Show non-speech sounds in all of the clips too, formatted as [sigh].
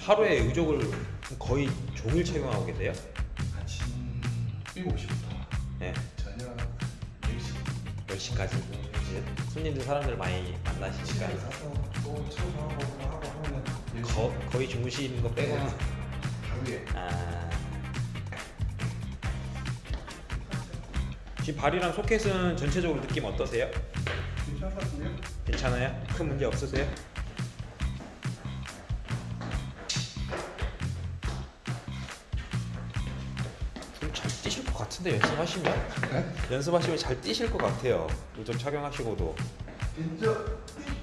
하루에 의족을 거의 종일 착용하고 계세요? 아침 7시부터 네. 저녁 4시 10시까지. 손님들 사람들 많이 만나시니까 시간을 사서 또 청소하고 하고 하면 거, 거의 주무시는 거 빼고 는 하루에 아. 지금 발이랑 소켓은 전체적으로 느낌 어떠세요? 괜찮았어요? 괜찮아요? 큰 문제 없으세요? 같은데 연습하시면 네? 연습하시면 잘 뛰실 것 같아요. 요즘 착용하시고도 진짜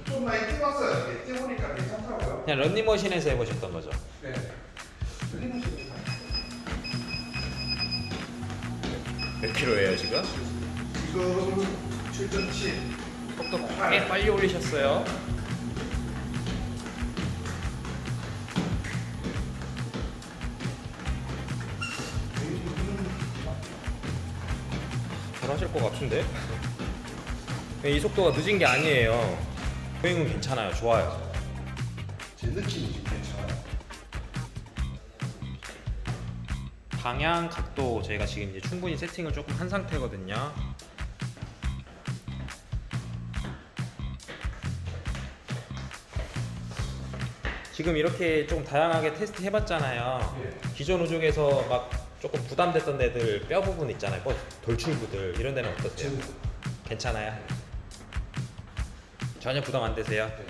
좀 많이 뛰었어요. 이게 뛰어보니까 괜찮더라고요. 그냥 런닝머신에서 해보셨던 거죠. 네. 틀림없이 몇 킬로예요 지금? 지금 7.7 속도 꽤 빨리 올리셨어요. 하실 것 같은데? 이 속도가 늦은 게 아니에요. 보행은 괜찮아요. 좋아요. 제 느낌이 좀 괜찮아요. 방향 각도 저희가 지금 이제 충분히 세팅을 조금 한 상태거든요. 지금 이렇게 좀 다양하게 테스트 해봤잖아요. 예. 기존 우족에서 막 조금 부담됐던 데들 뼈 부분 있잖아요. 뭐 돌출구들 이런 데는 어떠세요? 괜찮아요? 전혀 부담 안 되세요? 네.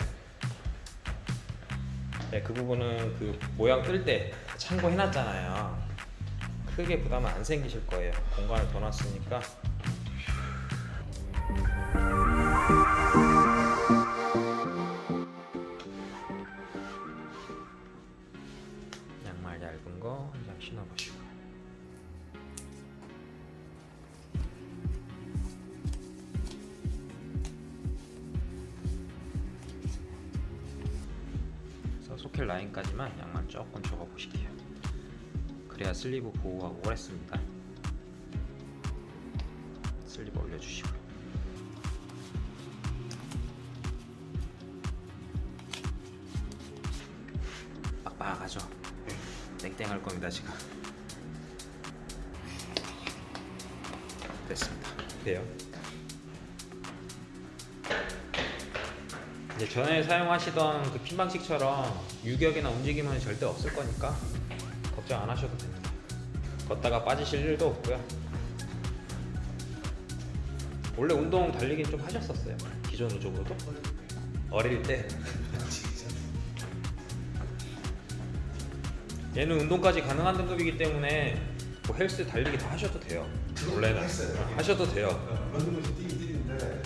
네, 그 부분은 그 모양 뜰 때 참고해놨잖아요. 크게 부담은 안 생기실 거예요. 공간을 더 놨으니까. 양말 얇은 거 한 장 신어보시고. 소켓 라인까지만 양말 조금 접어 보실게요. 그래야 슬리브 보호가 오랬습니다. 슬리브 올려주시고. 빡빡하죠. 땡땡할 겁니다 지금. 됐습니다. 돼요. 이제 전에 사용하시던 그 핀 방식처럼 유격이나 움직임은 절대 없을 거니까 걱정 안 하셔도 됩니다. 걷다가 빠지실 일도 없고요. 원래 운동 달리긴 좀 하셨었어요. 기존 우족으로도 어릴 때. [laughs] 얘는 운동까지 가능한 등급이기 때문에 뭐 헬스 달리기 다 하셔도 돼요. 원래는 했어요. 하셔도 돼요. 런닝머신 뛰긴 뛰는데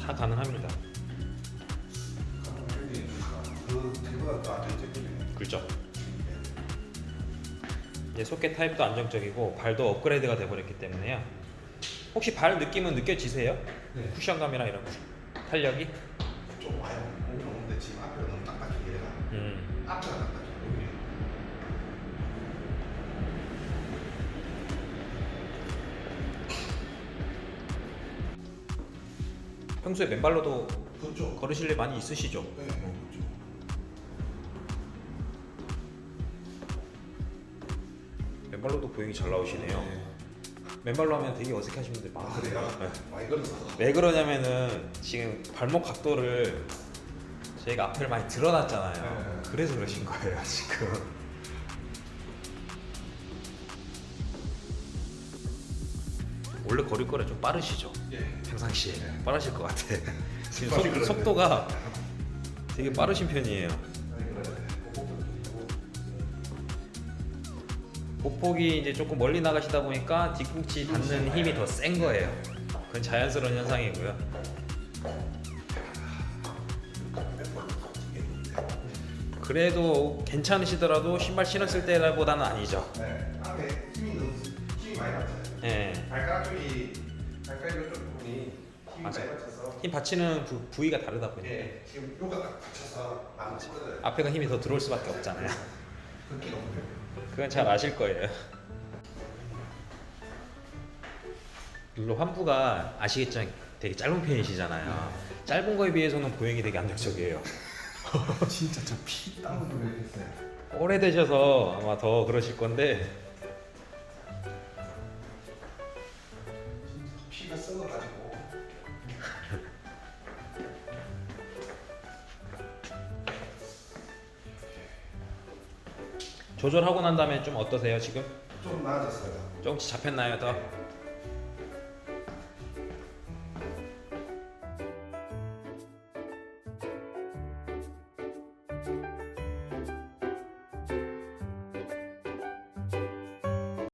다 가능합니다. 그 뒤보다 더 안정적이네요. 그렇죠. 이제 소켓 타입도 안정적이고 발도 업그레이드가 돼버렸기 때문에요. 혹시 발 느낌은 느껴지세요? 네. 쿠션감이나 이런 거. 탄력이? 좀 와요. 오는데 지금 앞에 너무 딱딱해 얘가. 음. 앞에가 딱딱해. 평소에 맨발로도 그쪽. 걸으실 일 많이 있으시죠? 네. 그쪽. 맨발로도 보행이 잘 나오시네요. 네. 맨발로 하면 되게 어색하신 분들 아 많거든요. 그래요? 네. 많이 걸어서. 왜 그러냐면은 지금 발목 각도를 저희가 앞을 많이 드러났잖아요. 네. 그래서 그러신 거예요 지금. 원래 걸을 거래 좀 빠르시죠? 예. 평상시에 네. 빠르실 것 같아. [laughs] 지금 빨리 속, 그러네. 속도가 되게 빠르신 편이에요. 보폭이 이제 조금 멀리 나가시다 보니까 뒤꿈치 닿는 힘이 더 센 거예요. 그건 자연스러운 현상이고요. 그래도 괜찮으시더라도 신발 신었을 때보다는 아니죠. 네. 앞에 힘이 너무 힘이 많이 받잖아요. 예. 발가락 쪽이 발가락 쪽 부분이 힘이 맞아요. 많이 받쳐서 힘 받치는 부, 부위가 다르다 보니까 예, 지금 요가 딱 받쳐서 안 부러져요. 앞에가 힘이 더 들어올 수밖에 없잖아요. 그렇게 너무 돼요. 그건 잘 아실 거예요. 물론 환부가 아시겠지만 되게 짧은 편이시잖아요. 짧은 거에 비해서는 보행이 되게 안정적이에요. [laughs] 진짜 저피 땀을 흘렸어요. 오래되셔서 아마 더 그러실 건데 조절하고 난 다음에 좀 어떠세요 지금? 좀 나아졌어요. 조금씩 잡혔나요 더?